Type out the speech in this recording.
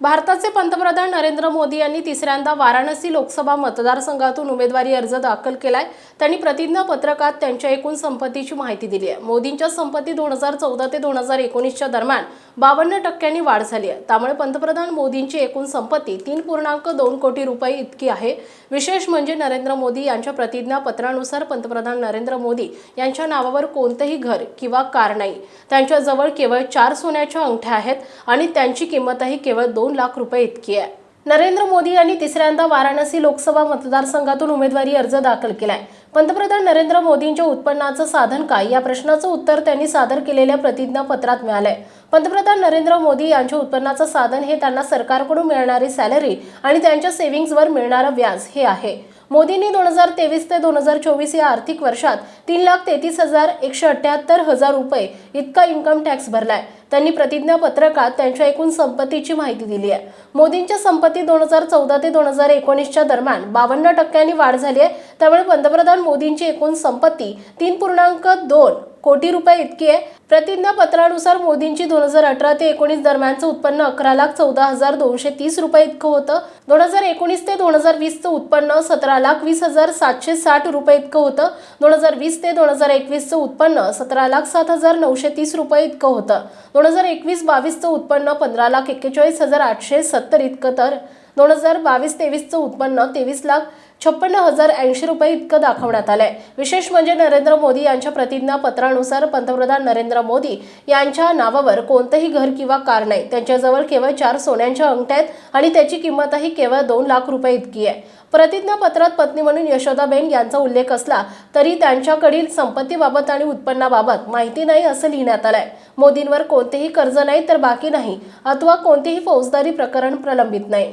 भारताचे पंतप्रधान नरेंद्र मोदी यांनी तिसऱ्यांदा वाराणसी लोकसभा मतदारसंघातून उमेदवारी अर्ज दाखल केलाय. त्यांनी प्रतिज्ञा पत्रकात त्यांच्या एकूण संपत्तीची माहिती दिली आहे. मोदींच्या संपत्ती दोन हजार चौदा ते दोन हजार एकोणीसच्या दरम्यान बावन्न टक्क्यांनी वाढ झाली आहे. त्यामुळे पंतप्रधान मोदींची एकूण संपत्ती तीन पूर्णांक दोन कोटी रुपये इतकी आहे. विशेष म्हणजे नरेंद्र मोदी यांच्या प्रतिज्ञा पत्रानुसार पंतप्रधान नरेंद्र मोदी यांच्या नावावर कोणतंही घर किंवा कार नाही. त्यांच्याजवळ केवळ चार सोन्याच्या अंगठ्या आहेत आणि त्यांची किंमतही केवळ दोन लाख रुपये इतकी आहे. नरेंद्र मोदी यांनी तिसऱ्यांदा वाराणसी लोकसभा मतदारसंघातून उमेदवारी अर्ज दाखल केलाय. पंतप्रधान नरेंद्र मोदींच्या उत्पन्नाचं साधन काय? या प्रश्नाचं उत्तर त्यांनी सादर केलेल्या प्रतिज्ञापत्रात मिळालंय. पंतप्रधान नरेंद्र मोदी यांच्या उत्पन्नाचं साधन हे त्यांना सरकारकडून मिळणारी सॅलरी आणि त्यांच्या सेव्हिंग्जवर मिळणारं व्याज हे आहे. मोदींनी दोन हजार तेवीस ते दोन हजार चोवीस या आर्थिक वर्षात तीन लाख तेहतीस हजार एकशे अठ्ठ्याहत्तर हजार रुपये इतका इन्कम टॅक्स भरलाय. त्यांनी प्रतिज्ञापत्रकात त्यांच्या एकूण संपत्तीची माहिती दिली आहे. मोदींच्या संपत्ती दोन हजार चौदा ते दोन हजार एकोणीसच्या दरम्यान बावन्न टक्क्यांनी वाढ झाली आहे. त्यामुळे पंतप्रधान मोदींची एकूण संपत्ती तीन पूर्णांक दोन कोटी रुपये इतकी आहे. प्रतिज्ञापत्रानुसार मोदींची दोन हजार अठरा ते एकोणीस दरम्यानचं उत्पन्न अकरा लाख चौदा हजार दोनशे तीस रुपये इतकं होतं. दोन हजार एकोणीस ते दोन हजार वीसचं उत्पन्न सतरा लाख वीस हजार सातशे साठ रुपये इतकं होतं. दोन हजार वीस ते दोन हजार एकवीसचं उत्पन्न सतरा लाख सात हजार नऊशे तीस रुपये इतकं होतं. दोन हजार एकवीस बावीसचं उत्पन्न पंधरा लाख एक्केचाळीस हजार आठशे सत्तर इतकं तर. दोन हजार बावीस तेवीसचं उत्पन्न तेवीस लाख छप्पन्न हजार ऐंशी रुपये इतकं दाखवण्यात आलंय. विशेष म्हणजे नरेंद्र मोदी यांच्या प्रतिज्ञापत्रानुसार पंतप्रधान नरेंद्र मोदी यांच्या नावावर कोणतंही घर किंवा कार नाही. त्यांच्याजवळ केवळ चार सोन्यांच्या अंगठ्या आहेत आणि त्याची किंमतही केवळ दोन लाख रुपये इतकी आहे. प्रतिज्ञापत्रात पत्नी म्हणून यशोदाबेन यांचा उल्लेख असला तरी त्यांच्याकडील संपत्तीबाबत आणि उत्पन्नाबाबत माहिती नाही असं लिहिण्यात आलंय. मोदींवर कोणतेही कर्ज नाही तर बाकी नाही अथवा कोणतेही फौजदारी प्रकरण प्रलंबित नाही.